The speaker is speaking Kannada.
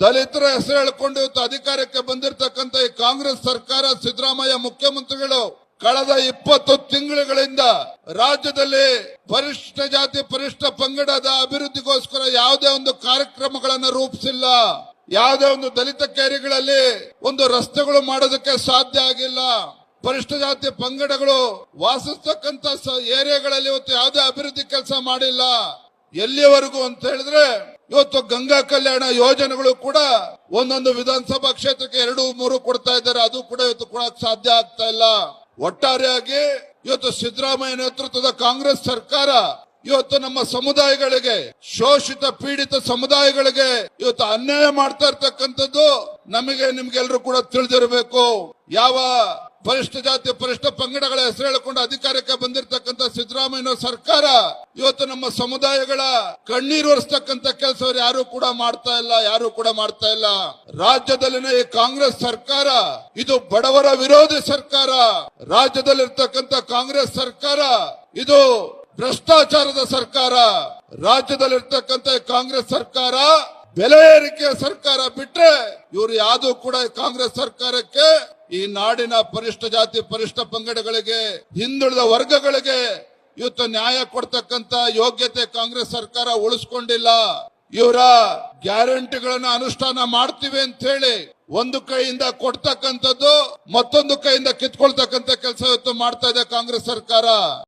ದಲಿತರ ಹೆಸರು ಹೇಳ್ಕೊಂಡು ಇವತ್ತು ಅಧಿಕಾರಕ್ಕೆ ಬಂದಿರತಕ್ಕಂತ ಈ ಕಾಂಗ್ರೆಸ್ ಸರ್ಕಾರ, ಸಿದ್ದರಾಮಯ್ಯ ಮುಖ್ಯಮಂತ್ರಿಗಳು ಕಳೆದ ಇಪ್ಪತ್ತು ತಿಂಗಳುಗಳಿಂದ ರಾಜ್ಯದಲ್ಲಿ ಪರಿಷ್ಠ ಜಾತಿ, ಪರಿಷ್ಠ ಪಂಗಡದ ಅಭಿವೃದ್ಧಿಗೋಸ್ಕರ ಯಾವುದೇ ಒಂದು ಕಾರ್ಯಕ್ರಮಗಳನ್ನು ರೂಪಿಸಿಲ್ಲ. ಯಾವುದೇ ಒಂದು ದಲಿತ ಕೇರಿಗಳಲ್ಲಿ ಒಂದು ರಸ್ತೆಗಳು ಮಾಡೋದಕ್ಕೆ ಸಾಧ್ಯ ಆಗಿಲ್ಲ. ಪರಿಷ್ಠ ಜಾತಿ, ಪಂಗಡಗಳು ವಾಸಿಸ್ತಕ್ಕಂತ ಏರಿಯಾಗಳಲ್ಲಿ ಇವತ್ತು ಯಾವುದೇ ಅಭಿವೃದ್ಧಿ ಕೆಲಸ ಮಾಡಿಲ್ಲ. ಎಲ್ಲಿವರೆಗೂ ಅಂತ ಹೇಳಿದ್ರೆ ಇವತ್ತು ಗಂಗಾ ಕಲ್ಯಾಣ ಯೋಜನೆಗಳು ಕೂಡ ಒಂದೊಂದು ವಿಧಾನಸಭಾ ಕ್ಷೇತ್ರಕ್ಕೆ ಎರಡು, ಮೂರು ಕೊಡ್ತಾ ಇದ್ದಾರೆ. ಅದು ಕೂಡ ಇವತ್ತು ಕೊಡಕ್ ಸಾಧ್ಯ ಆಗ್ತಾ ಇಲ್ಲ. ಒಟ್ಟಾರೆಯಾಗಿ ಇವತ್ತು ಸಿದ್ದರಾಮಯ್ಯ ನೇತೃತ್ವದ ಕಾಂಗ್ರೆಸ್ ಸರ್ಕಾರ ಇವತ್ತು ನಮ್ಮ ಸಮುದಾಯಗಳಿಗೆ, ಶೋಷಿತ ಪೀಡಿತ ಸಮುದಾಯಗಳಿಗೆ ಇವತ್ತು ಅನ್ಯಾಯ ಮಾಡ್ತಾ ಇರ್ತಕ್ಕಂಥದ್ದು ನಮಗೆ ನಿಮ್ಗೆಲ್ಲರೂ ಕೂಡ ತಿಳಿದಿರಬೇಕು. ಯಾವ ಪರಿಷ್ಠ ಜಾತಿ, ಪರಿಷ್ಠ ಪಂಗಡಗಳ ಹೆಸರು ಹೇಳಿಕೊಂಡು ಅಧಿಕಾರಕ್ಕೆ ಬಂದಿರತಕ್ಕಂತ ಸಿದ್ದರಾಮಯ್ಯ ಸರ್ಕಾರ ಇವತ್ತು ನಮ್ಮ ಸಮುದಾಯಗಳ ಕಣ್ಣೀರು ಒರೆಸ್ತಕ್ಕಂತ ಕೆಲಸ ಯಾರು ಕೂಡ ಮಾಡ್ತಾ ಇಲ್ಲ, ಯಾರು ಕೂಡ ಮಾಡ್ತಾ ಇಲ್ಲ. ರಾಜ್ಯದಲ್ಲಿನ ಈ ಕಾಂಗ್ರೆಸ್ ಸರ್ಕಾರ, ಇದು ಬಡವರ ವಿರೋಧಿ ಸರ್ಕಾರ. ರಾಜ್ಯದಲ್ಲಿರ್ತಕ್ಕಂತ ಕಾಂಗ್ರೆಸ್ ಸರ್ಕಾರ, ಇದು ಭ್ರಷ್ಟಾಚಾರದ ಸರ್ಕಾರ. ರಾಜ್ಯದಲ್ಲಿರ್ತಕ್ಕಂಥ ಕಾಂಗ್ರೆಸ್ ಸರ್ಕಾರ ಬೆಲೆ ಏರಿಕೆಯ ಸರ್ಕಾರ ಬಿಟ್ರೆ ಇವರು ಯಾವುದು ಕೂಡ ಕಾಂಗ್ರೆಸ್ ಸರ್ಕಾರಕ್ಕೆ ಈ ನಾಡಿನ ಪರಿಷ್ಠ ಜಾತಿ, ಪರಿಷ್ಠ ಪಂಗಡಗಳಿಗೆ ಹಿಂದುಳಿದ ವರ್ಗಗಳಿಗೆ ಇವತ್ತು ನ್ಯಾಯ ಕೊಡ್ತಕ್ಕಂತ ಯೋಗ್ಯತೆ ಕಾಂಗ್ರೆಸ್ ಸರ್ಕಾರ ಉಳಿಸ್ಕೊಂಡಿಲ್ಲ. ಇವರ ಗ್ಯಾರಂಟಿಗಳನ್ನ ಅನುಷ್ಠಾನ ಮಾಡ್ತೀವಿ ಅಂತ ಹೇಳಿ ಒಂದು ಕೈಯಿಂದ ಕೊಡ್ತಕ್ಕಂಥದ್ದು ಮತ್ತೊಂದು ಕೈಯಿಂದ ಕಿತ್ಕೊಳ್ತಕ್ಕಂಥ ಕೆಲಸ ಇವತ್ತು ಮಾಡ್ತಾ ಇದೆ ಕಾಂಗ್ರೆಸ್ ಸರ್ಕಾರ.